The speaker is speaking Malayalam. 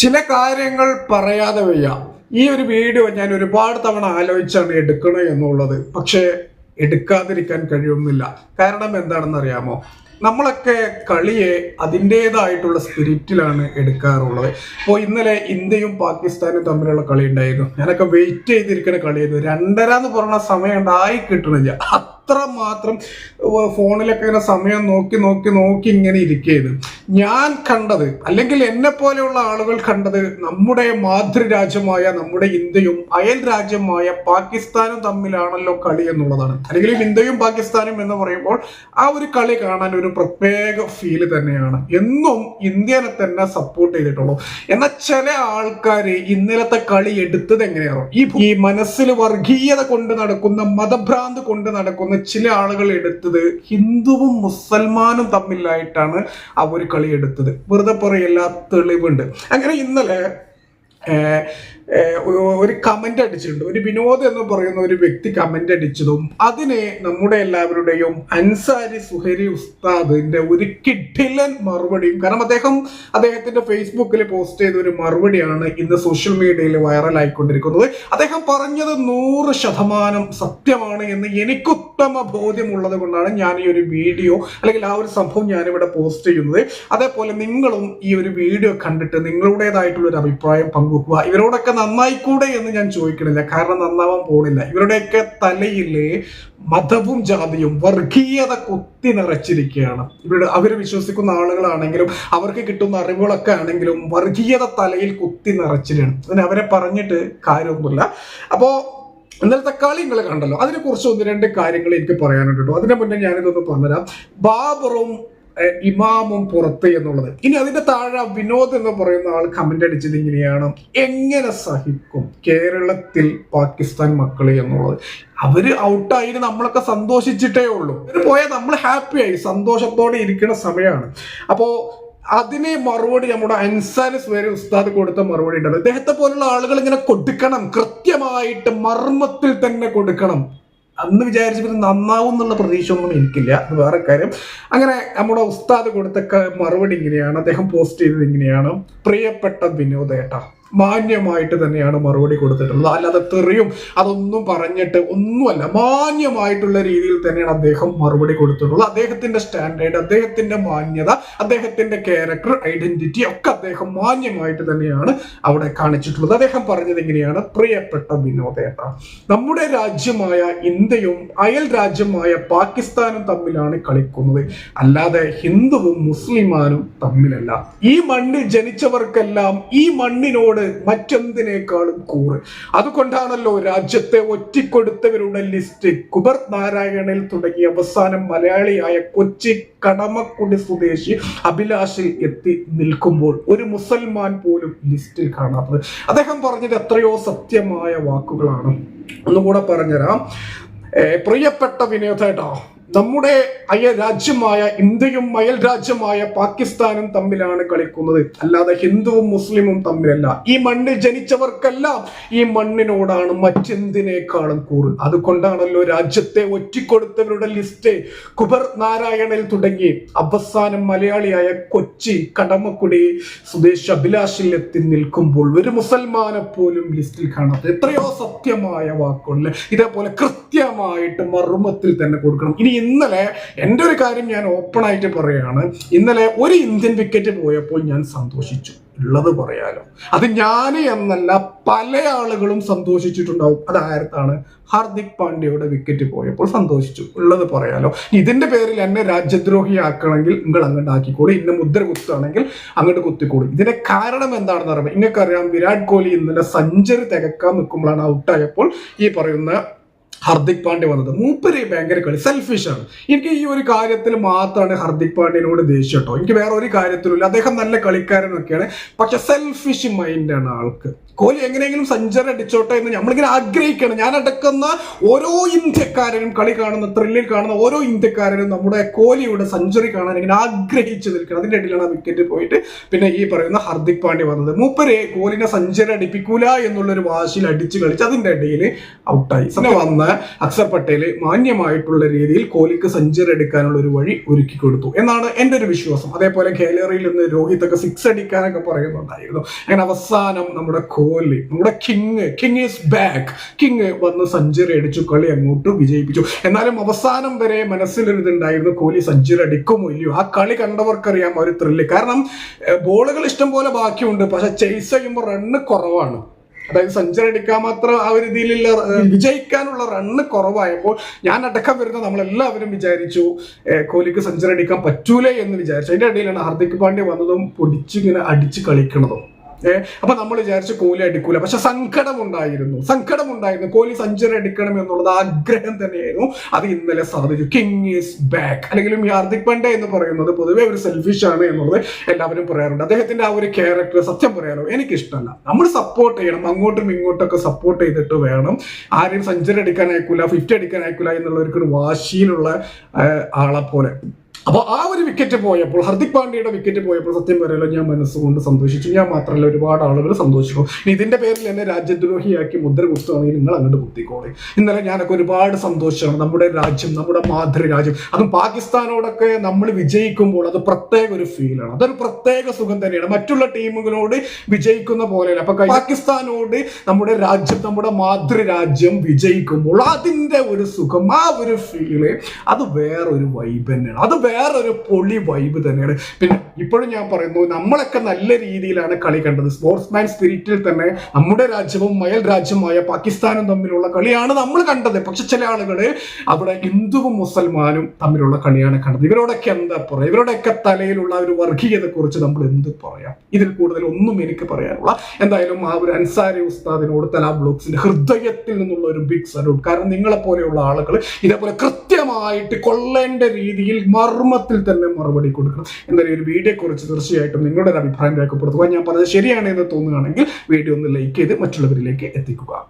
ചില കാര്യങ്ങൾ പറയാതെ വയ്യ. ഈ ഒരു വീഡിയോ ഞാൻ ഒരുപാട് തവണ ആലോചിച്ചാണ് എടുക്കണേ എന്നുള്ളത്. പക്ഷേ എടുക്കാതിരിക്കാൻ കഴിയുന്നില്ല. കാരണം എന്താണെന്നറിയാമോ? നമ്മളൊക്കെ കളിയെ അതിന്റെതായിട്ടുള്ള സ്പിരിറ്റിലാണ് എടുക്കാറുള്ളത്. ഇപ്പോൾ ഇന്നലെ ഇന്ത്യയും പാകിസ്ഥാനും തമ്മിലുള്ള കളി ഉണ്ടായിരുന്നു ഞാനൊക്കെ വെയിറ്റ് ചെയ്തിരിക്കുന്ന കളിയായിരുന്നു. രണ്ടര എന്ന് പറഞ്ഞ സമയം ഉണ്ടായി കിട്ടണില്ല. അത്ര മാത്രം ഫോണിലൊക്കെ ഇങ്ങനെ സമയം നോക്കി നോക്കി നോക്കി ഇങ്ങനെ ഇരിക്കുകയാണ് ഞാൻ കണ്ടത് അല്ലെങ്കിൽ എന്നെ പോലെയുള്ള ആളുകൾ കണ്ടത് നമ്മുടെ മാതൃരാജ്യമായ നമ്മുടെ ഇന്ത്യയും അയൽ രാജ്യമായ പാകിസ്ഥാനും തമ്മിലാണല്ലോ കളി എന്നുള്ളതാണ്. അല്ലെങ്കിൽ ഇന്ത്യയും പാകിസ്ഥാനും എന്ന് പറയുമ്പോൾ ആ ഒരു കളി കാണാൻ ഒരു പ്രത്യേക ഫീൽ തന്നെയാണ്. എന്നും ഇന്ത്യനെ തന്നെ സപ്പോർട്ട് ചെയ്തിട്ടുള്ളൂ. എന്നാൽ ചില ആൾക്കാർ ഇന്നലത്തെ കളി എടുത്തത് എങ്ങനെയാണോ? ഈ മനസ്സിൽ വർഗീയത കൊണ്ട് നടക്കുന്ന മതഭ്രാന്ത് കൊണ്ട് നടക്കുന്ന ചില ആളുകൾ എടുത്തത് ഹിന്ദുവും മുസൽമാനും തമ്മിലായിട്ടാണ് ആ ഒരു കളി എടുത്തത്. വെറുതെ പറയല്ല തെളിവുണ്ട്. അങ്ങനെ ഇന്നലെ ഒരു- കമന്റ് അടിച്ചിട്ടുണ്ട്. ഒരു വിനോദ് എന്ന് പറയുന്ന ഒരു വ്യക്തി കമന്റ് അടിച്ചതും അതിനെ നമ്മുടെ എല്ലാവരുടെയും അൻസാരി സുഹരി ഉസ്താദിന്റെ ഒരു കിഡിലൻ മറുപടിയും കാരണം അദ്ദേഹം അദ്ദേഹത്തിന്റെ ഫേസ്ബുക്കിൽ പോസ്റ്റ് ചെയ്ത ഒരു മറുപടിയാണ് ഇന്ന് സോഷ്യൽ മീഡിയയിൽ വൈറലായിക്കൊണ്ടിരിക്കുന്നത് അദ്ദേഹം പറഞ്ഞത് നൂറ് ശതമാനം സത്യമാണ് എന്ന് എനിക്ക് ഉത്തമ ബോധ്യമുള്ളത് കൊണ്ടാണ് ഞാൻ ഈ ഒരു വീഡിയോ അല്ലെങ്കിൽ ആ ഒരു സംഭവം ഞാനിവിടെ പോസ്റ്റ് ചെയ്യുന്നത്. അതേപോലെ നിങ്ങളും ഈ ഒരു വീഡിയോ കണ്ടിട്ട് നിങ്ങളുടേതായിട്ടുള്ള ഒരു അഭിപ്രായം പങ്കുവെക്കുക ഇവരോടൊക്കെ നന്നായിക്കൂടെ എന്ന് ഞാൻ ചോദിക്കണില്ല. കാരണം നന്നാവാൻ പോണില്ല. ഇവരുടെയൊക്കെ തലയിലെ മതവും ജാതിയും വർഗീയത കുത്തി നിറച്ചിരിക്കുകയാണ്. ഇവരുടെ അവർ വിശ്വസിക്കുന്ന ആളുകളാണെങ്കിലും അവർക്ക് കിട്ടുന്ന അറിവുകളൊക്കെ ആണെങ്കിലും വർഗീയത തലയിൽ കുത്തി നിറച്ചിലാണ് അതിന് അവരെ പറഞ്ഞിട്ട് കാര്യമൊന്നുമില്ല. അപ്പോൾ ഇന്നലത്തെ കളി നിങ്ങൾ കണ്ടല്ലോ. അതിനെക്കുറിച്ച് ഒന്ന് രണ്ട് കാര്യങ്ങൾ എനിക്ക് പറയാനുണ്ട് കേട്ടോ. അതിനെ മുന്നേ ഞാനിതൊന്ന് പറഞ്ഞുതരാം. ബാബറും ഇമാമും പുറത്ത് എന്നുള്ളത്. ഇനി അതിന്റെ താഴെ വിനോദ് എന്ന് പറയുന്ന ആൾ കമന്റ് അടിച്ചത് ഇങ്ങനെയാണ്. എങ്ങനെ സഹിക്കും കേരളത്തിൽ പാകിസ്ഥാൻ മക്കളെ എന്നുള്ളത്. അവർ ഔട്ടായി നമ്മളൊക്കെ സന്തോഷിച്ചിട്ടേ ഉള്ളൂ. അവർ പോയാൽ നമ്മൾ ഹാപ്പിയായി സന്തോഷത്തോടെ ഇരിക്കുന്ന സമയമാണ് അപ്പോ അതിനെ മറുപടി നമ്മുടെ അൻസാരിസ് വരെ ഉസ്താദ് കൊടുത്ത മറുപടി ഉണ്ടല്ലോ ഇദ്ദേഹത്തെ പോലുള്ള ആളുകൾ ഇങ്ങനെ കൊടുക്കണം കൃത്യമായിട്ട് മർമ്മത്തിൽ തന്നെ കൊടുക്കണം. അന്ന് വിചാരിച്ചപ്പോൾ നന്നാവും എന്നുള്ള പ്രതീക്ഷ ഒന്നും എനിക്കില്ല. അത് വേറെ കാര്യം. അങ്ങനെ നമ്മുടെ ഉസ്താദ് കൊടുത്ത മറുപടി ഇങ്ങനെയാണ്. അദ്ദേഹം പോസ്റ്റ് ചെയ്തത് ഇങ്ങനെയാണ്. പ്രിയപ്പെട്ട വിനോദേട്ട മാന്യമായിട്ട് തന്നെയാണ് മറുപടി കൊടുത്തിട്ടുള്ളത്. അല്ലാതെ തെറിയും അതൊന്നും പറഞ്ഞിട്ട് ഒന്നുമല്ല മാന്യമായിട്ടുള്ള രീതിയിൽ തന്നെയാണ് അദ്ദേഹം മറുപടി കൊടുത്തിട്ടുള്ളത്. അദ്ദേഹത്തിന്റെ സ്റ്റാൻഡേർഡ് അദ്ദേഹത്തിന്റെ മാന്യത അദ്ദേഹത്തിന്റെ ക്യാരക്ടർ ഐഡന്റിറ്റി ഒക്കെ അദ്ദേഹം മാന്യമായിട്ട് തന്നെയാണ് അവിടെ കാണിച്ചിട്ടുള്ളത്. അദ്ദേഹം പറഞ്ഞത് ഇങ്ങനെയാണ് പ്രിയപ്പെട്ട വിനോദേട്ട നമ്മുടെ രാജ്യമായ ഇന്ത്യയും അയൽ രാജ്യമായ പാകിസ്ഥാനും തമ്മിലാണ് കളിക്കുന്നത്. അല്ലാതെ ഹിന്ദുവും മുസ്ലിമാനും തമ്മിലല്ല. ഈ മണ്ണിൽ ജനിച്ചവർക്കെല്ലാം ഈ മണ്ണിനോട് മറ്റെന്തിനേക്കാളും കൂറ്. അതുകൊണ്ടാണല്ലോ രാജ്യത്തെ ഒറ്റിക്കൊടുത്തവരുടെ ലിസ്റ്റ് കുബർ നാരായണൻ തുടങ്ങി അവസാനം മലയാളിയായ കൊച്ചി കടമക്കുടി സ്വദേശി അഭിലാഷിൽ എത്തി നിൽക്കുമ്പോൾ ഒരു മുസൽമാൻ പോലും ലിസ്റ്റിൽ കാണാത്തത്. അദ്ദേഹം പറഞ്ഞത് എത്രയോ സത്യമായ വാക്കുകളാണ്. ഒന്നുകൂടെ പറഞ്ഞുതരാം. പ്രിയപ്പെട്ട വിനോദേട്ടോ നമ്മുടെ അയൽ രാജ്യമായ ഇന്ത്യയും അയൽ രാജ്യമായ പാകിസ്ഥാനും തമ്മിലാണ് കളിക്കുന്നത്. അല്ലാതെ ഹിന്ദുവും മുസ്ലിമും തമ്മിലല്ല. ഈ മണ്ണിൽ ജനിച്ചവർക്കെല്ലാം ഈ മണ്ണിനോടാണ് മറ്റെന്തിനേക്കാളും കൂറ്. അതുകൊണ്ടാണല്ലോ രാജ്യത്തെ ഒറ്റിക്കൊടുത്തവരുടെ ലിസ്റ്റ് കുബർ നാരായണൽ തുടങ്ങി. അവസാനം മലയാളിയായ കൊച്ചി കടമക്കുടി സുദേശ് അഭിലാഷിൽ എത്തി നിൽക്കുമ്പോൾ ഒരു മുസൽമാനെ പോലും ലിസ്റ്റിൽ കാണാത്ത എത്രയോ സത്യമായ വാക്കുകളിൽ ഇതേപോലെ കൃത്യമായിട്ട് മർമ്മത്തിൽ തന്നെ കൊടുക്കണം. ഇനി ഇന്നലെ എന്റെ ഒരു കാര്യം ഞാൻ ഓപ്പൺ ആയിട്ട് പറയുകയാണ് ഇന്നലെ ഒരു ഇന്ത്യൻ വിക്കറ്റ് പോയപ്പോൾ ഞാൻ സന്തോഷിച്ചു. ഉള്ളത് പറയാലോ. അത് ഞാൻ എന്നല്ല പല ആളുകളും സന്തോഷിച്ചിട്ടുണ്ടാവും. അത് ഹാർദിക് പാണ്ഡ്യയുടെ വിക്കറ്റ് പോയപ്പോൾ സന്തോഷിച്ചു. ഉള്ളത് പറയാലോ. ഇതിന്റെ പേരിൽ എന്നെ രാജ്യദ്രോഹിയാക്കണമെങ്കിൽ നിങ്ങൾ അങ്ങോട്ട് ആക്കിക്കോളൂ. ഇന്നെ മുദ്ര കുത്തുകയാണെങ്കിൽ അങ്ങോട്ട് കുത്തിക്കോളൂ. ഇതിന്റെ കാരണം എന്താണെന്ന് പറയുമ്പോൾ നിങ്ങൾക്കറിയാം വിരാട് കോഹ്ലി ഇന്നലെ സെഞ്ചുറി തികക്കാൻ നിൽക്കുമ്പോഴാണ് ഔട്ടായപ്പോൾ ഈ പറയുന്ന ഹർദിക് പാണ്ഡ്യ വന്നത് മൂപ്പര് ഭയങ്കര കളി. സെൽഫിഷാണ് എനിക്ക് ഈ ഒരു കാര്യത്തിൽ മാത്രമാണ് ഹർദിക് പാണ്ഡ്യനോട് ദേഷ്യം കേട്ടോ. എനിക്ക് വേറെ ഒരു കാര്യത്തിലുമില്ല. അദ്ദേഹം നല്ല കളിക്കാരനൊക്കെയാണ്. പക്ഷെ സെൽഫിഷ് മൈൻഡാണ് ആൾക്ക്. കോഹ്ലി എങ്ങനെയെങ്കിലും സെഞ്ചുറി അടിച്ചോട്ടെ എന്ന് നമ്മളിങ്ങനെ ആഗ്രഹിക്കണം ഞാൻ അടക്കുന്ന ഓരോ ഇന്ത്യക്കാരനും കളി കാണുന്ന ത്രില്ലിൽ കാണുന്ന ഓരോ ഇന്ത്യക്കാരനും നമ്മുടെ കോഹ്ലിയുടെ സെഞ്ചുറി കാണാൻ ഇങ്ങനെ ആഗ്രഹിച്ചു നിൽക്കണം അതിന്റെ ഇടയിലാണ് ആ വിക്കറ്റ് പോയിട്ട് പിന്നെ ഈ പറയുന്ന ഹർദിക് പാണ്ഡ്യ വന്നത്. മൂപ്പരെ കോഹ്ലിനെ സെഞ്ചുറി അടിപ്പിക്കൂല എന്നുള്ളൊരു വാശിയിൽ അടിച്ചു കളിച്ച് അതിന്റെ ഇടയിൽ ഔട്ടായി പിന്നെ വന്ന അക്സർ പട്ടേൽ മാന്യമായിട്ടുള്ള രീതിയിൽ കോഹ്ലിക്ക് സെഞ്ചുറി എടുക്കാനുള്ള ഒരു വഴി ഒരുക്കി കൊടുത്തു എന്നാണ് എന്റെ ഒരു വിശ്വാസം. അതേപോലെ ഗാലറിയിൽ നിന്ന് രോഹിത് ഒക്കെ സിക്സ് അടിക്കാനൊക്കെ പറയുന്നുണ്ടായിരുന്നു. അങ്ങനെ അവസാനം നമ്മുടെ കോഹ്ലി നമ്മുടെ king king is back king വന്ന് സെഞ്ചുറി അടിച്ചു കളി അങ്ങോട്ട് വിജയിപ്പിച്ചു. എന്നാലും അവസാനം വരെ മനസ്സിലൊരിതുണ്ടായിരുന്നു കോഹ്ലി സെഞ്ചുറി അടിക്കുമോ ഇല്ലയോ? ആ കളി കണ്ടവർക്കറിയാം ഒരു ത്രില്ല് കാരണം ബോളുകൾ ഇഷ്ടം പോലെ ബാക്കിയുണ്ട് പക്ഷെ ചേസ് ചെയ്യുമ്പോൾ റണ്ണ് കുറവാണ്. അതായത് സെഞ്ചുറി അടിക്കാൻ മാത്രം ആ ഒരു രീതിയിലുള്ള വിജയിക്കാനുള്ള റണ്ണ് കുറവായപ്പോൾ ഞാൻ അടക്കം വരുന്ന നമ്മളെല്ലാവരും വിചാരിച്ചു കോഹ്ലിക്ക് സെഞ്ചുറി അടിക്കാൻ പറ്റൂലേ എന്ന് വിചാരിച്ചു. അതിന്റെ ഇടയിലാണ് ഹാർദിക് പാണ്ഡ്യ വന്നതും പൊടിച്ചിങ്ങനെ അടിച്ച് കളിക്കണതും. ഏഹ് അപ്പൊ നമ്മൾ വിചാരിച്ചു കോഹ്ലി അടിക്കൂല. പക്ഷെ സങ്കടമുണ്ടായിരുന്നു. സങ്കടമുണ്ടായിരുന്നു. കോഹ്ലി സെഞ്ചുറി അടിക്കണം എന്നുള്ളത് ആഗ്രഹം തന്നെയായിരുന്നു. അത് ഇന്നലെ സാധിച്ചു. കിങ് ഈസ് ബാക്ക് അല്ലെങ്കിൽ ഹാർദിക് പാണ്ഡ്യ എന്ന് പറയുന്നത് പൊതുവെ ഒരു സെൽഫിഷ് ആണ് എന്നുള്ളത് എല്ലാവരും പറയാറുണ്ട്. അദ്ദേഹത്തിന്റെ ആ ഒരു ക്യാരക്ടർ സത്യം പറയാനോ എനിക്കിഷ്ടമല്ല നമ്മൾ സപ്പോർട്ട് ചെയ്യണം. അങ്ങോട്ടും ഇങ്ങോട്ടും ഒക്കെ സപ്പോർട്ട് ചെയ്തിട്ട് വേണം. ആരെയും സെഞ്ചുറി അടിക്കാൻ അയക്കൂല ഫിഫ്റ്റി അടിക്കാൻ അയക്കൂല എന്നുള്ളവർക്ക് വാശിയിലുള്ള ആളെ പോലെ. അപ്പോൾ ആ ഒരു വിക്കറ്റ് പോയപ്പോൾ ഹർദിക് പാണ്ഡ്യയുടെ വിക്കറ്റ് പോയപ്പോൾ സത്യം പറയാലോ ഞാൻ മനസ്സുകൊണ്ട് സന്തോഷിച്ചു. ഞാൻ മാത്രമല്ല ഒരുപാട് ആളുകൾ സന്തോഷിച്ചു. ഇതിന്റെ പേരിൽ എന്നെ രാജ്യദ്രോഹിയാക്കി മുദ്ര കുത്തുകയാണെങ്കിൽ നിങ്ങൾ അങ്ങോട്ട് കുത്തിക്കോളെ. ഇന്നലെ ഞാനൊക്കെ ഒരുപാട് സന്തോഷമാണ് നമ്മുടെ രാജ്യം നമ്മുടെ മാതൃ രാജ്യം അതും പാകിസ്ഥാനോടൊക്കെ നമ്മൾ വിജയിക്കുമ്പോൾ അത് പ്രത്യേക ഒരു ഫീലാണ് അതൊരു പ്രത്യേക സുഖം തന്നെയാണ്. മറ്റുള്ള ടീമുകളോട് വിജയിക്കുന്ന പോലെയല്ല. അപ്പൊ പാകിസ്ഥാനോട് നമ്മുടെ രാജ്യം നമ്മുടെ മാതൃരാജ്യം വിജയിക്കുമ്പോൾ അതിന്റെ ഒരു സുഖം ആ ഒരു ഫീൽ അത് വേറൊരു വൈബ് തന്നെയാണ്. അത് വേറൊരു പൊളി വൈബ് തന്നെയാണ്. പിന്നെ ഇപ്പോഴും ഞാൻ പറയുന്നു നമ്മളൊക്കെ നല്ല രീതിയിലാണ് കളി കണ്ടത്. സ്പോർട്സ്മാൻ സ്പിരിറ്റിൽ തന്നെ നമ്മുടെ രാജ്യവും മയൽ രാജ്യമായ പാകിസ്ഥാനും തമ്മിലുള്ള കളിയാണ് നമ്മൾ കണ്ടത്. പക്ഷെ ചില ആളുകൾ അവിടെ ഹിന്ദുവും മുസൽമാനും തമ്മിലുള്ള കളിയാണ് കണ്ടത്. ഇവരോടൊക്കെ എന്താ പറയുക ഇവരോടൊക്കെ തലയിലുള്ള ഒരു വർഗീയതയെക്കുറിച്ച് നമ്മൾ എന്ത് പറയാം? ഇതിൽ കൂടുതൽ ഒന്നും എനിക്ക് പറയാനുള്ള എന്തായാലും ആ ഒരു അൻസാരി ഉസ്താദിനോട് തലാ ബ്ലോക്സിന്റെ ഹൃദയത്തിൽ നിന്നുള്ള ഒരു ബിഗ് സല്യൂട്ട് കാരണം നിങ്ങളെ പോലെയുള്ള ആളുകൾ ഇതേപോലെ കൃത്യമായിട്ട് കൊള്ളേണ്ട രീതിയിൽ മർമ്മത്തിൽ തന്നെ മറുപടി കൊടുക്കണം. എന്തായാലും ഒരു വീഡിയോ കുറിച്ച് തീർച്ചയായിട്ടും നിങ്ങളുടെ ഒരു അഭിപ്രായം രേഖപ്പെടുത്തുക ഞാൻ പറഞ്ഞത് ശരിയാണ് എന്ന് തോന്നുകയാണെങ്കിൽ വീഡിയോ ഒന്ന് ലൈക്ക് ചെയ്ത് മറ്റുള്ളവരിലേക്ക് എത്തിക്കുക.